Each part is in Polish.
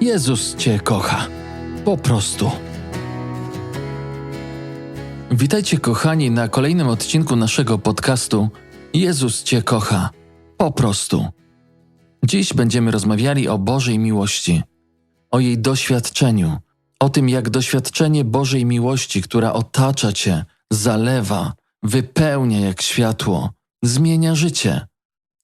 Jezus Cię kocha. Po prostu. Witajcie, kochani, na kolejnym odcinku naszego podcastu Jezus Cię kocha. Po prostu. Dziś będziemy rozmawiali o Bożej miłości, o jej doświadczeniu, o tym, jak doświadczenie Bożej miłości, która otacza Cię, zalewa, wypełnia jak światło, zmienia życie.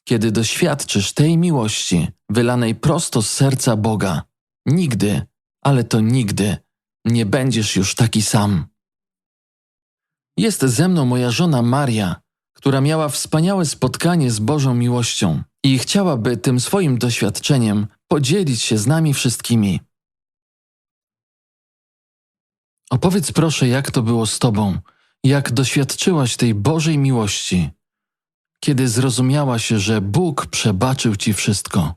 Kiedy doświadczysz tej miłości, wylanej prosto z serca Boga, nigdy, ale to nigdy, nie będziesz już taki sam. Jest ze mną moja żona Maria, która miała wspaniałe spotkanie z Bożą miłością i chciałaby tym swoim doświadczeniem podzielić się z nami wszystkimi. Opowiedz proszę, jak to było z Tobą, jak doświadczyłaś tej Bożej miłości, kiedy zrozumiałaś, że Bóg przebaczył Ci wszystko.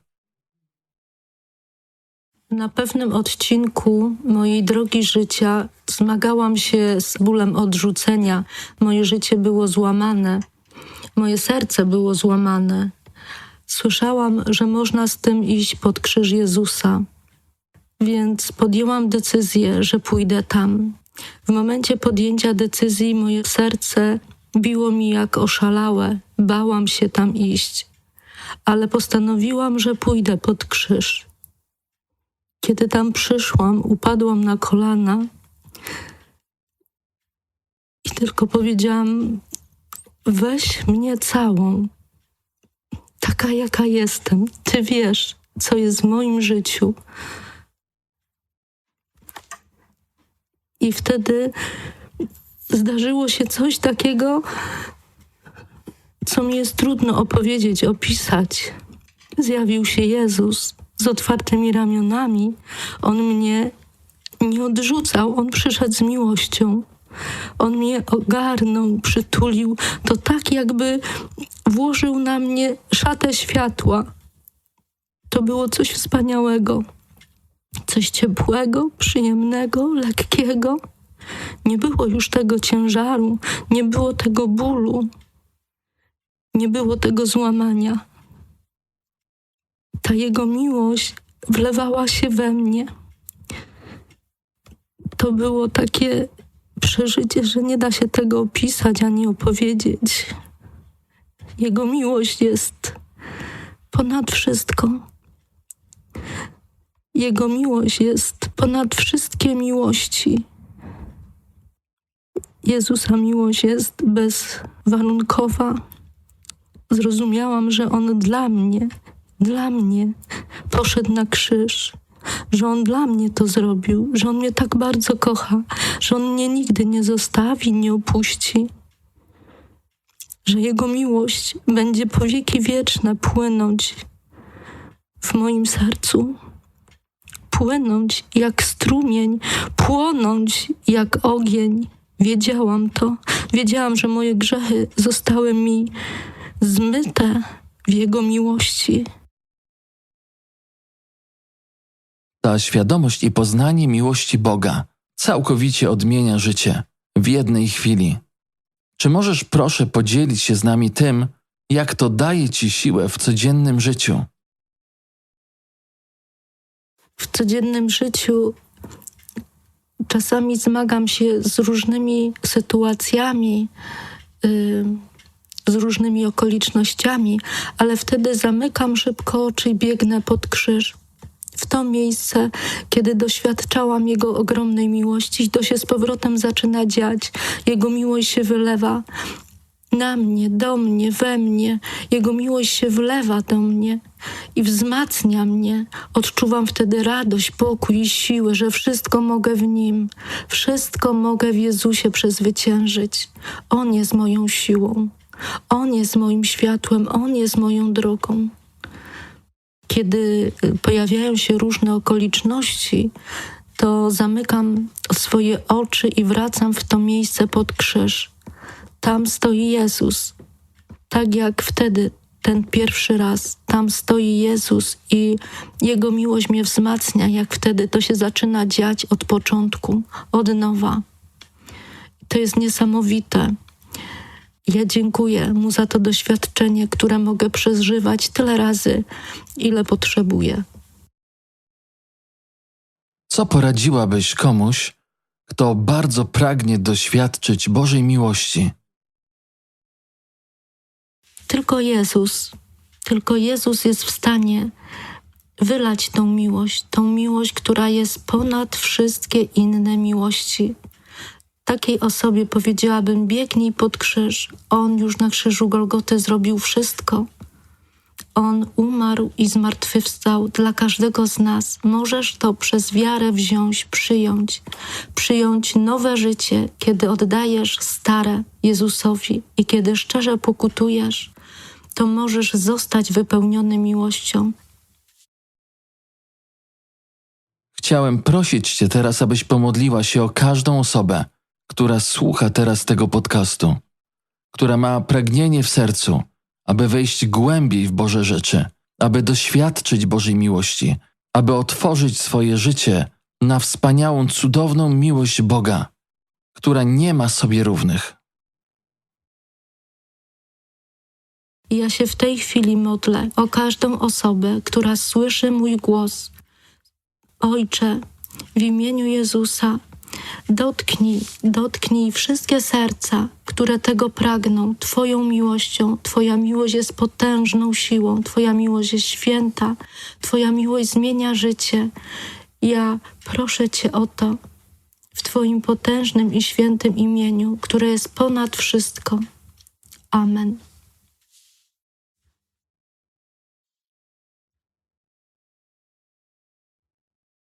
Na pewnym odcinku mojej drogi życia zmagałam się z bólem odrzucenia. Moje życie było złamane, moje serce było złamane. Słyszałam, że można z tym iść pod krzyż Jezusa, więc podjęłam decyzję, że pójdę tam. W momencie podjęcia decyzji moje serce biło mi jak oszalałe, bałam się tam iść, ale postanowiłam, że pójdę pod krzyż. Kiedy tam przyszłam, upadłam na kolana i tylko powiedziałam: Weź mnie całą, taka jaka jestem. Ty wiesz, co jest w moim życiu. I wtedy zdarzyło się coś takiego, co mi jest trudno opowiedzieć, opisać. Zjawił się Jezus z otwartymi ramionami. On mnie nie odrzucał, on przyszedł z miłością. On mnie ogarnął, przytulił. To tak, jakby włożył na mnie szatę światła. To było coś wspaniałego, coś ciepłego, przyjemnego, lekkiego. Nie było już tego ciężaru, nie było tego bólu, nie było tego złamania ta Jego miłość wlewała się we mnie. To było takie przeżycie, że nie da się tego opisać ani opowiedzieć. Jego miłość jest ponad wszystko. Jego miłość jest ponad wszystkie miłości. Jezusa miłość jest bezwarunkowa. Zrozumiałam, że On dla mnie dla mnie poszedł na krzyż, że On dla mnie to zrobił, że On mnie tak bardzo kocha, że On mnie nigdy nie zostawi, nie opuści, że Jego miłość będzie po wieki wieczne płynąć w moim sercu, płynąć jak strumień, płonąć jak ogień. Wiedziałam to, wiedziałam, że moje grzechy zostały mi zmyte w Jego miłości. Ta świadomość i poznanie miłości Boga całkowicie odmienia życie w jednej chwili. Czy możesz proszę podzielić się z nami tym, jak to daje ci siłę w codziennym życiu? W codziennym życiu czasami zmagam się z różnymi sytuacjami, yy, z różnymi okolicznościami, ale wtedy zamykam szybko oczy i biegnę pod krzyż w to miejsce, kiedy doświadczałam Jego ogromnej miłości, to się z powrotem zaczyna dziać. Jego miłość się wylewa na mnie, do mnie, we mnie. Jego miłość się wlewa do mnie i wzmacnia mnie. Odczuwam wtedy radość, pokój i siłę, że wszystko mogę w Nim, wszystko mogę w Jezusie przezwyciężyć. On jest moją siłą, On jest moim światłem, On jest moją drogą kiedy y, pojawiają się różne okoliczności, to zamykam swoje oczy i wracam w to miejsce pod krzyż. Tam stoi Jezus. Tak jak wtedy, ten pierwszy raz, tam stoi Jezus i Jego miłość mnie wzmacnia, jak wtedy to się zaczyna dziać od początku, od nowa. To jest niesamowite. Ja dziękuję mu za to doświadczenie, które mogę przeżywać tyle razy, ile potrzebuję. Co poradziłabyś komuś, kto bardzo pragnie doświadczyć Bożej miłości? Tylko Jezus, tylko Jezus jest w stanie wylać tą miłość, tą miłość, która jest ponad wszystkie inne miłości. Takiej osobie powiedziałabym: biegnij pod krzyż. On już na krzyżu Golgoty zrobił wszystko. On umarł i zmartwychwstał dla każdego z nas. Możesz to przez wiarę wziąć, przyjąć, przyjąć nowe życie, kiedy oddajesz stare Jezusowi i kiedy szczerze pokutujesz, to możesz zostać wypełniony miłością. Chciałem prosić Cię teraz, abyś pomodliła się o każdą osobę, która słucha teraz tego podcastu, która ma pragnienie w sercu, aby wejść głębiej w Boże rzeczy, aby doświadczyć Bożej miłości, aby otworzyć swoje życie na wspaniałą, cudowną miłość Boga, która nie ma sobie równych. Ja się w tej chwili modlę o każdą osobę, która słyszy mój głos. Ojcze, w imieniu Jezusa, dotknij, dotknij wszystkie serca, które tego pragną, Twoją miłością. Twoja miłość jest potężną siłą, Twoja miłość jest święta, Twoja miłość zmienia życie. Ja proszę Cię o to w Twoim potężnym i świętym imieniu, które jest ponad wszystko. Amen.